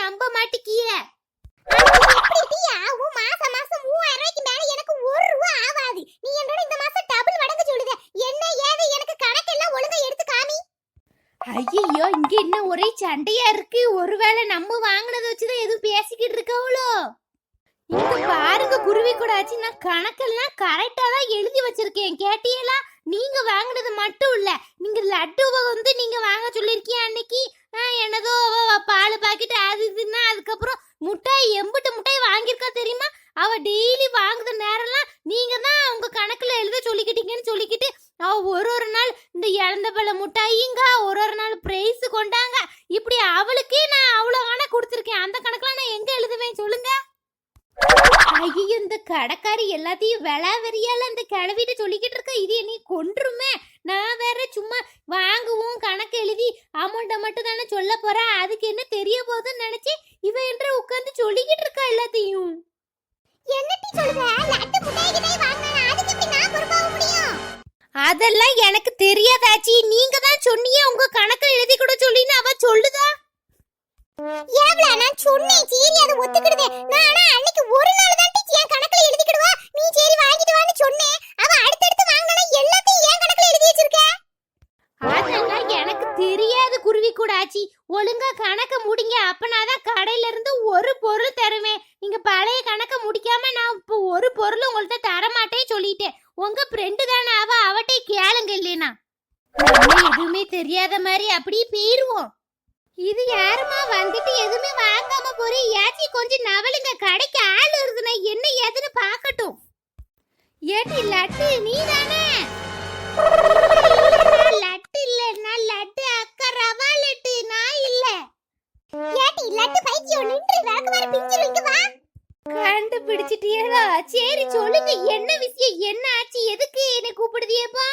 நம்ப மாட்டிக்கிய. மாசம் மாசம் மூவாயிரம் ரூபாய்க்கு மேல எனக்கு ஒரு ரூபா ஆகாது. நீ என்னோட இந்த மாசம் டபுள் மடங்கு சொல்லுத. என்ன ஏது எனக்கு கணக்கெல்லாம் ஒழுங்கா எடுத்து காமி. ஐயோ இங்க என்ன ஒரே சண்டையா இருக்கு? ஒருவேளை நம்ம வாங்கினதை வச்சுதான் எதுவும் பேசிக்கிட்டு இருக்கவளோ இங்க பாருங்க குருவி கூட ஆச்சு. நான் கணக்கெல்லாம் கரெக்டா தான் எழுதி வச்சிருக்கேன். கேட்டீங்களா நீங்க வாங்கினது மட்டும் இல்ல. நீங்க லட்டுவை வந்து நீங்க வாங்க சொல்லிருக்கீங்க அன்னைக்கு? என்னதோ அவ பால் பாக்கெட் அது இதுன்னா அதுக்கப்புறம் முட்டாய் எம்பிட்டு முட்டாய் வாங்கியிருக்கா தெரியுமா? அவ டெய்லி வாங்குற நேரம்லாம் நீங்க தான் உங்க கணக்குல எழுத சொல்லிக்கிட்டீங்கன்னு சொல்லிக்கிட்டு அவ ஒரு ஒரு நாள் இந்த இழந்த பழ முட்டாயிங்க ஒரு ஒரு நாள் பிரைஸ் கொண்டாங்க. இப்படி அவளுக்கே நான் அவ்வளோ ஆனால் கொடுத்துருக்கேன். அந்த கணக்கெலாம் நான் எங்கே எழுதுவேன் சொல்லுங்கள் ஐயோ இந்த கடைக்காரி எல்லாத்தையும் விலை வெறியால இந்த கிளவிட்டு சொல்லிக்கிட்டு இருக்க. இது என்னை கொன்றுமே. நான் வேற சும்மா வாங்குவோம் கணக்கு எழுதி அமௌண்ட்டை மட்டும் தானே சொல்ல போறேன் அதுக்கு என்ன தெரிய போகுதுன்னு நினைச்சு இவ என்ற உட்காந்து சொல்லிக்கிட்டு இருக்கா எல்லாத்தையும். என்னட்டி சொல்லுத லட்டு முட்டாய் கிட்டாய் வாங்கினா அதுக்கு எப்படி நான் பொறுப்பாக முடியும்? அதெல்லாம் எனக்கு தெரியாதாச்சி. நீங்க தான் சொன்னீங்க உங்க கணக்கு எழுதி கூட சொல்லின்னு அவ சொல்லுதா? ஏவ்ல நான் சொன்னேன் சரி அது ஒத்துக்கிடுது. நான் ஆனா அன்னைக்கு ஒரு நாள் தான் டீச்சர் என் கணக்குல எழுதிக்கிடுவா? நீ சரி வாங்கிட்டு வான்னு சொன்னேன். அவ அடுத்தடுத்து வாங்கினா எல்லாத்தையும் என் கணக்குல எழுதி வச்சிருக்க. அதெல்லாம் எனக்கு தெரியாது குருவி கூட ஒழுங்கா கணக்க முடிங்க. அப்பனாதான் கடையில இருந்து ஒரு பொருள் தருவேன். நீங்க பழைய கணக்க முடிக்காம நான் இப்போ ஒரு பொருள் உங்கள்ட்ட தரமாட்டேன்னு சொல்லிட்டேன். உங்க ஃப்ரெண்டு தானே அவ அவட்டே கேளுங்க இல்லைனா எதுவுமே தெரியாத மாதிரி அப்படியே போயிருவோம் இது யாருமா வந்துட்டு எதுவுமே வாங்காம போறே? ஏச்சி கொஞ்சம் நவலுங்க கடைக்கு ஆள் வருதுன்னா என்ன ஏதுன்னு பார்க்கட்டும். ஏட்டி லட்டு நீ தானே லட்டு இல்ல நான் லட்டு அக்கா ரவா லட்டு நான் இல்ல. ஏட்டி லட்டு பைத்தியம் நின்று வேக வர பிஞ்சிரும் இங்க வா. கண்டுபிடிச்சிட்டியலா சரி சொல்லுங்க. என்ன விஷயம்? என்ன ஆச்சு? எதுக்கு என்னை கூப்பிடுதியப்பா?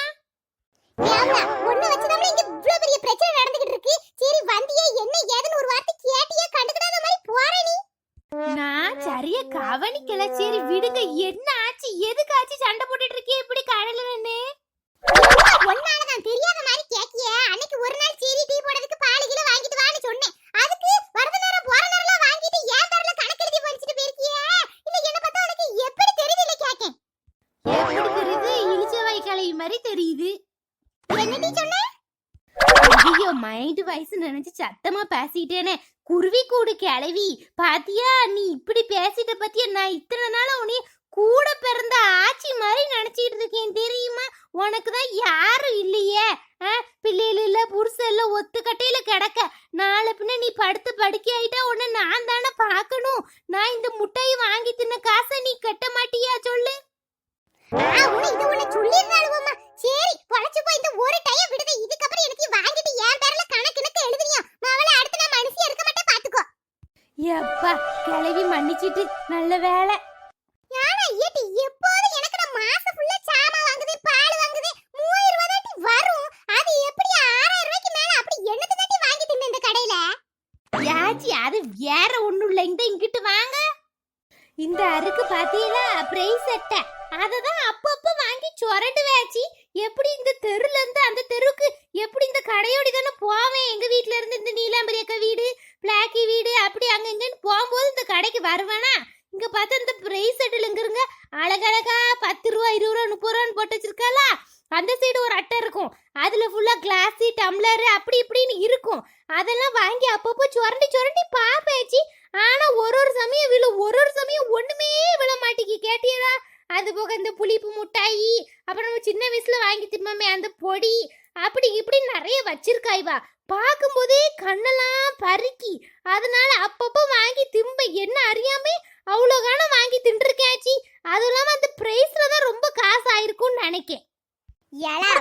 சரியா கவனிக்கல. சரி விடுங்க. என்ன ஆச்சு? எதுக்கு ஆச்சு சண்டை போட்டுட்டு இருக்கே இப்படி கடையில நின்னு. ஒன்னாலதான் தெரியாத மாதிரி கேக்கிய அன்னைக்கு ஒரு நாள் சீரி டீ போடுறதுக்கு பால் கிலோ வாங்கிட்டு வான்னு சொன்னேன். அதுக்கு வரத நேரம் போற வாங்கிட்டு ஏன் பேர்ல கணக்கு எழுதி போயிருக்கிய? இல்ல என்ன பார்த்தா உனக்கு எப்படி தெரியுது? இல்ல கேக்கேன் எப்படி தெரியுது? மாதிரி தெரியுது. என்ன டீ சொன்ன? ஐயோ மைண்ட் வயசு நினைச்சு சத்தமா பேசிட்டேனே. குருவி கூடு கிளவி பாத்தியா நீ இப்படி பேசிட்ட பத்தியா? நான் இத்தனை நாளா உன்னை கூட பிறந்த ஆச்சி மாதிரி நினைச்சிட்டு இருக்கேன் தெரியுமா? உனக்கு தான் யாரும் இல்லையே. பிள்ளைகள் இல்ல புருஷன் இல்ல ஒத்துக்கட்டையில கிடக்க. நாளை பின்ன நீ படுத்து படுக்கை ஆயிட்டா உன்னை நான் தானே பார்க்கணும். நான் இந்த முட்டையை வாங்கி தின்ன காசை நீ கட்ட மாட்டியா? சொல்லு. சரி பொழைச்சு போய் இந்த ஒரு டைம் விடுது. இதுக்கப்புறம் எனக்கு வாங்கிட்டு என் பேர்ல கணக்கு எனக்கு எழுதுறியா? மவளை அடுத்து நான் மனுஷி இருக்க மாட்டேன் பாத்துக்கோ. எப்பா கிளவி மன்னிச்சிட்டு நல்ல வேலை ஆனா ஏட்டி எனக்கு நான் மாசம் ஃபுல்லா வாங்குது பால் வாங்குது மூவாயிரம் ரூபாய் தாட்டி வரும். அது எப்படி ஆறாயிரம் ரூபாய்க்கு மேல அப்படி என்னத்தை தாட்டி வாங்கி தின்னு இந்த கடையில? யாச்சி அது வேற ஒண்ணும் இல்ல. இந்த இங்கிட்டு வாங்க. இந்த அருக்கு பாத்தீங்களா பிரைஸ் அட்டை. அததான் அப்பப்ப வாங்கி வேச்சி எப்படி இந்த தெருல இருந்து அந்த தெருவுக்கு எப்படி இந்த கடையோடி தானே போவேன் எங்க வீட்ல இருந்து இந்த நீலாம்பரி அக்கா வீடு பிளாக்கி வீடு அப்படி அங்க இங்கன்னு போகும்போது இந்த கடைக்கு வருவேனா இங்க பார்த்தா இந்த பிரைஸ் அட்டில் இங்க இருங்க அழகழகா பத்து ரூபா இருபது ரூபா முப்பது ரூபான்னு போட்டு வச்சிருக்காளா அந்த சைடு ஒரு அட்டை இருக்கும் அதுல ஃபுல்லா கிளாஸ் டம்ளர் அப்படி இப்படின்னு இருக்கும் அதெல்லாம் வாங்கி அப்பப்போ சுரண்டி சுரண்டி பாப்பேச்சி ஆனா ஒரு ஒரு சமயம் விழு ஒரு ஒரு சமயம் ஒண்ணுமே விழ மாட்டேங்கி கேட்டியதா அது போக இந்த புளிப்பு முட்டாயி அப்புறம் நம்ம சின்ன வயசுல வாங்கி திரும்பமே அந்த பொடி அப்படி இப்படி நிறைய வச்சிருக்காய்வா. பார்க்கும்போதே கண்ணெல்லாம் பருக்கி. அதனால அப்பப்போ வாங்கி திம்ப என்ன அறியாமே அவ்வளோ காலம் வாங்கி தின்றுருக்கேச்சி அதுவும் இல்லாம அந்த பிரைஸ்ல தான் ரொம்ப காசு ஆயிருக்கும்னு நினைக்கேன் ஏலா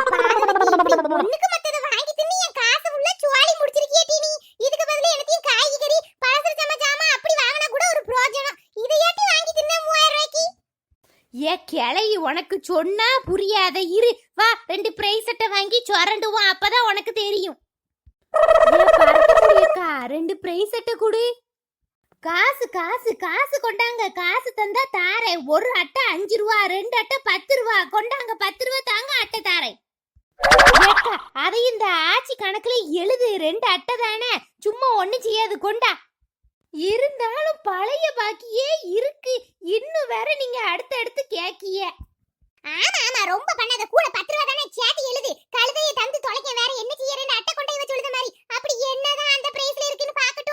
ஒண்ணுக்கு மத்தத வாங்கி தின்னு என் காசு ஃபுல்லா சுவாலி முடிச்சிருக்கியே டீ நீ இதுக்கு பதிலா எனத்தையும் காய்கறி பலசர சம ஜாமான் அப்படி வாங்கினா கூட ஒரு பிரயோஜனம் இதை ஏத்தி வாங்கி தின்ன மூவாயிரம் ரூபாய்க்கு ஏ கிளவி உனக்கு சொன்னா புரியாத. இரு வா ரெண்டு பிரைசட்டை வாங்கி சொரண்டுவோம் அப்பதான் உனக்கு தெரியும். ரெண்டு பிரைசட்டை கொடு. காசு காசு காசு கொண்டாங்க. காசு தந்தா தாரேன். ஒரு அட்டை அஞ்சு ரூபா ரெண்டு அட்டை பத்து ரூபா. கொண்டாங்க பத்து ரூபா தாங்க அட்டை தாரேன். அதை அதையும் இந்த ஆச்சி கணக்குல எழுது. ரெண்டு அட்டை தானே? சும்மா ஒண்ணு செய்யாது. கொண்டா. இருந்தாலும் பழைய பாக்கியே இருக்கு. இன்னும் வேற நீங்க அடுத்தடுத்து கேக்கிய ஆமா ஆமா. ரொம்ப பண்ணாத. கூட பத்து ரூபா தானே சேர்த்து எழுது. கழுதையை தந்து தொலைக்க வேற என்ன செய்யறேன்னு அட்டை கொண்டு போய் சொல்லுத மாதிரி. அப்படி என்னதான் அந்த பிரைஸ்ல இருக்குன்னு பாக்கட்டும்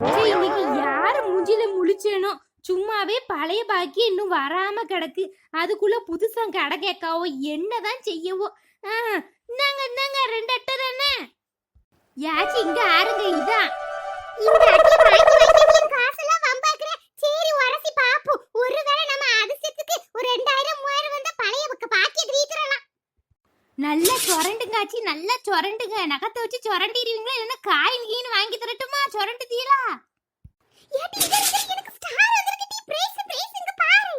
சரி இன்னைக்கு யார் மூஞ்சில முழிச்சேனோ. சும்மாவே பழைய பாக்கி இன்னும் வராம கிடக்கு. அதுக்குள்ள புதுசா கடை கேட்காவோ என்னதான் செய்யவோ. ஆ, இந்தாங்க இந்தாங்க. ரெண்டு அட்டை தானே. யாச்சி இங்க ஆறுங்க. இதான். நல்லா சொரண்டுங்காச்சி நல்லா சொரண்டுங்க. நகத்தை வச்சு சொரண்டிடுவீங்களா? இல்லைன்னா காயின் கீன்னு வாங்கி தரட்டுமா? சொரண்டு இருக்கு எனக்கு ஸ்டார் வந்திருக்கு. நீ பிரைஸ் பிரைஸ் இங்க பாரு.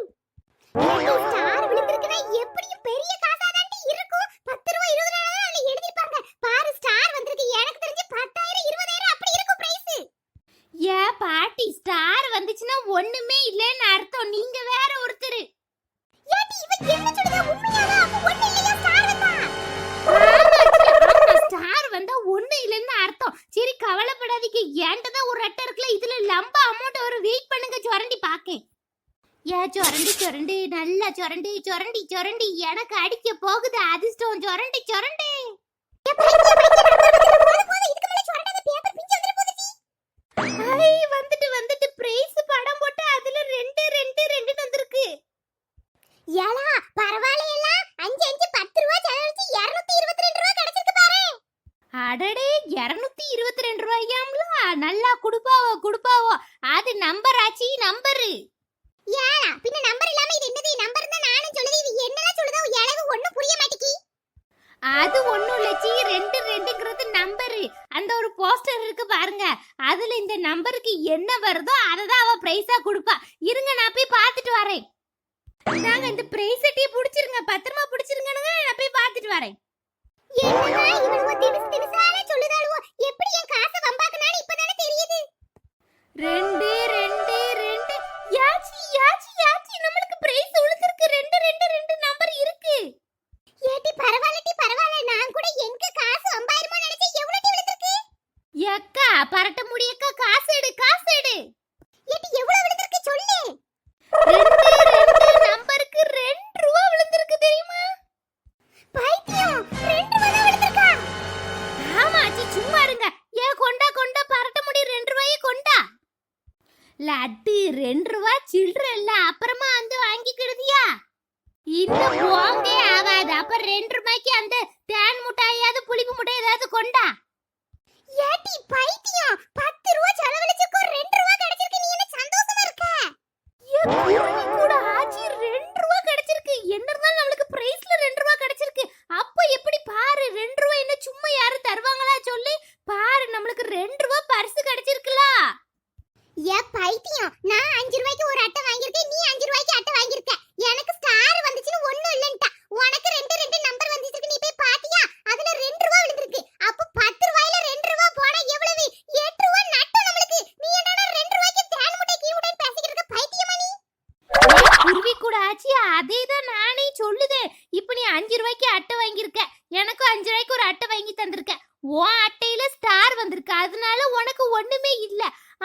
சொரண்டி ஏ சொரண்டி சொரண்டி நல்லா சொரண்டி சொரண்டி சொரண்டி. எனக்கு அடிக்க போகுது அதிர்ஷ்டம். சொரண்டி சொரண்டி. ஐ வந்துட்டு வந்துட்டு. பிரைஸ் படம் போட்டு அதுல ரெண்டு ரெண்டு ரெண்டு வந்திருக்கு. ஏலா பரவாயில்லையல்ல அஞ்சு அஞ்சு பத்து ரூபா செலவழிச்சு இருநூத்தி இருபத்தி ரெண்டு ரூபா கிடைச்சிருக்கு பாரு. அடடே இருநூத்தி இருபத்தி ரெண்டு ரூபாயாம்ல. நல்லா குடுப்பாவோ குடுப்பாவோ. அது நம்பர் ஆச்சி நம்பரு ஏடா பின்ன நம்பர் இல்லாம இது என்னது? நம்பர் தான் நானும் சொல்லுது இது என்னலாம் சொல்லுதோ? எனக்கு ஒண்ணும் புரிய மாட்டேங்கி அது ஒண்ணும் இல்லச்சி சீ ரெண்டு ரெண்டுங்கிறது நம்பரு அந்த ஒரு போஸ்டர் இருக்கு பாருங்க. அதுல இந்த நம்பருக்கு என்ன வருதோ அதை தான் அவ பிரைஸா கொடுப்பா. இருங்க நான் போய் பார்த்துட்டு வரேன். நாங்க இந்த பிரைஸ் டீ புடிச்சிருங்க. பத்திரமா புடிச்சிருங்கனுங்க நான் போய் பார்த்துட்டு வரேன். என்னடா இவனுவோ திமிசு தினுசாலே சொல்லுதாளுவோ? எப்படி என் காசை வம்பாக்குனான்னு இப்பதானே தெரியுது? ரெண்டு ரெண்டு ரெண்டு. லட்டு ரெண்டு ரூபா சில்லற இல்ல அப்புறமா வந்து வாங்கிக்கிடுதியா இன்னும் போங்கே ஆகாது. அப்ப ரெண்டு ரூபாய்க்கு அந்த தேன் முட்டாயாவது புளிப்பு முட்டை ஏதாவது கொண்டா? ஏட்டி பைத்தியம் பத்து ரூபா செலவழிச்சுக்கோ ரெண்டு ரூபா கிடைச்சிருக்கு நீ என்ன சந்தோஷமா இருக்க ஏ, குருவி கூட ஆச்சி ரெண்டு ரூபா கிடைச்சிருக்கு என்ன இருந்தாலும் நம்மளுக்கு பிரைஸ்ல ரெண்டு ரூபா கிடைச்சிருக்கு அப்ப எப்படி பாரு ரெண்டு ரூபா என்ன சும்மா யாரும் தருவாங்களா சொல்லி பாரு நம்மளுக்கு ரெண்டு ரூபா பரிசு கிடைச்சிருக்குல ஏ பைத்தியம் நான் அஞ்சு ரூபாய்க்கு ஒரு அட்டை வாங்கியிருக்கேன் நீ அஞ்சு ரூபாய்க்கு அட்டை வாங்கியிருக்க எனக்கு ஸ்டார் வந்துச்சுன்னு ஒண்ணும் இல்லன்ட்டா உனக்கு ரெண்டு ரெண்டு நம்பர் வந்துருக்கு நீ போய் பாத்தியா அதுல ரெண்டு ரூபா விழுந்திருக்கு அப்ப பத்து ரூபாயில ரெண்டு ரூபா போனா எவ்வளவு எட்டு ரூபா நட்டம் நம்மளுக்கு நீ என்னடா ரெண்டு ரூபாய்க்கு தேன் முட்டை கீ முட்டை பேசிக்கிட்டு இருக்க பைத்தியமா நீ குருவி கூட ஆச்சி அதே தான் நானே சொல்லுதேன் இப்போ நீ அஞ்சு ரூபாய்க்கு அட்டை வாங்கியிருக்க. எனக்கும் அஞ்சு ரூபாய்க்கு ஒரு அட்டை வாங்கி தந்திருக்க. உன் அட்டையில ஸ்டார் வந்திருக்கு. அதனால உனக்கு ஒண்ணுமே இல்ல.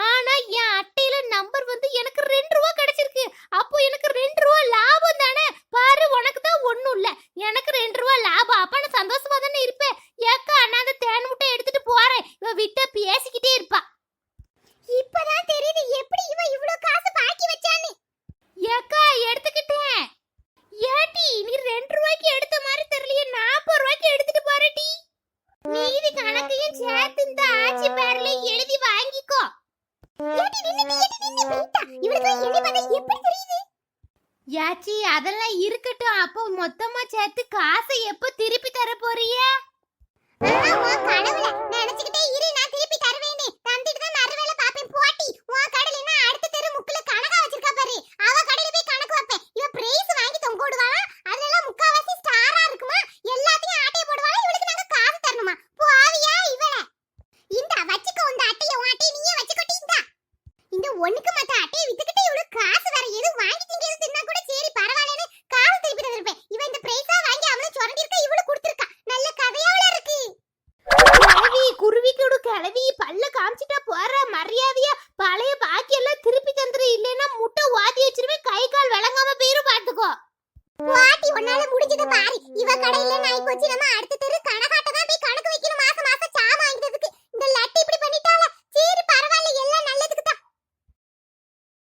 ஆனா என் அட்டையில நம்பர் வந்து எனக்கு ரெண்டு ரூபா கிடைச்சிருக்கு. அப்போ எனக்கு ரெண்டு ரூபா லாபம் தானே? பாரு உனக்கு தான் ஒண்ணும் இல்ல. எனக்கு ரெண்டு ரூபா லாபம். அப்ப நான் சந்தோஷமா தானே இருப்பேன். ஏக்கா நான் அந்த தேன் முட்டை எடுத்துட்டு போறேன். இவ விட்ட பேசிக்கிட்டே இருப்பா இப்பதான் தெரியுது எப்படி இவன் இவ்ளோ காசு பாக்கி வச்சான்னு ஏக்கா எடுத்துக்கிட்டேன் ஏட்டி நீ ரெண்டு ரூபாய்க்கு எடுத்த மாதிரி தெரியலையே நாற்பது ரூபாய்க்கு எடுத்துட்டு போறடி மீதி கணக்கையும் சேர்த்து இந்த ஆச்சி பேர்ல எழுதி வாங்கிக்கோ ஏட்டி நின்னு ஏட்டி நின்னு போயிட்டா இவளுக்கு எண்ணி பார்த்தா எப்படி தெரியுது யாச்சி அதெல்லாம் இருக்கட்டும். அப்போ மொத்தமா சேர்த்து காசை எப்போ திருப்பி தர போறிய நினைச்சுக்கிட்டே இரு நான் திருப்பி தருவேனே தந்துட்டு தான் மறுவேளை பாப்பேன் போட்டி உன் கடையில அடுத்த தெரு முக்குல கணக்கா வச்சிருக்கா பாரு அவ கடையில போய் கணக்கு வைப்பேன் இவ பிரைஸ் வாங்கி தொங்க விடுவாளா அதெல்லாம் முக்காவாசி ஸ்டாரா இருக்குமா எல்லாத்தையும் ஆட்டைய போடுவாளா இவளுக்கு நாங்க காசு தரணுமா போவியா இவள இந்த வச்சுக்கோ இந்த அட்டைய உன் அட்டைய நீயே வச்சுக்கோட்டி இந்த இந்த ஒண்ணுக்கு மத்த அட்டையை வித்துக்கிட்டு இவளுக்கு காசு வேற எதுவும் வாங்கி திங்கிறது தின்னா கூட சரி பரவாயில்லன்னு காசு திருப்பி தந்திருப்பேன் இவ இந்த பிரைஸா வாங்கி அவளும் சுரண்டி இருக்கா இவளுக்கு கொடுத்துருக்கா நல்ல கிளவி பல்ல காமிச்சிட்டா போற மரியாதையா? பழைய பாக்கி எல்லாம் திருப்பி தந்துரு இல்லைன்னா முட்டை வாதி வச்சிருவேன் கை கால் விளங்காம போயிரும் பாத்துக்கோ. பாட்டி உன்னால முடிஞ்சத பாரு. இவ கடையில நாய் போச்சு நம்ம அடுத்த தெரு கண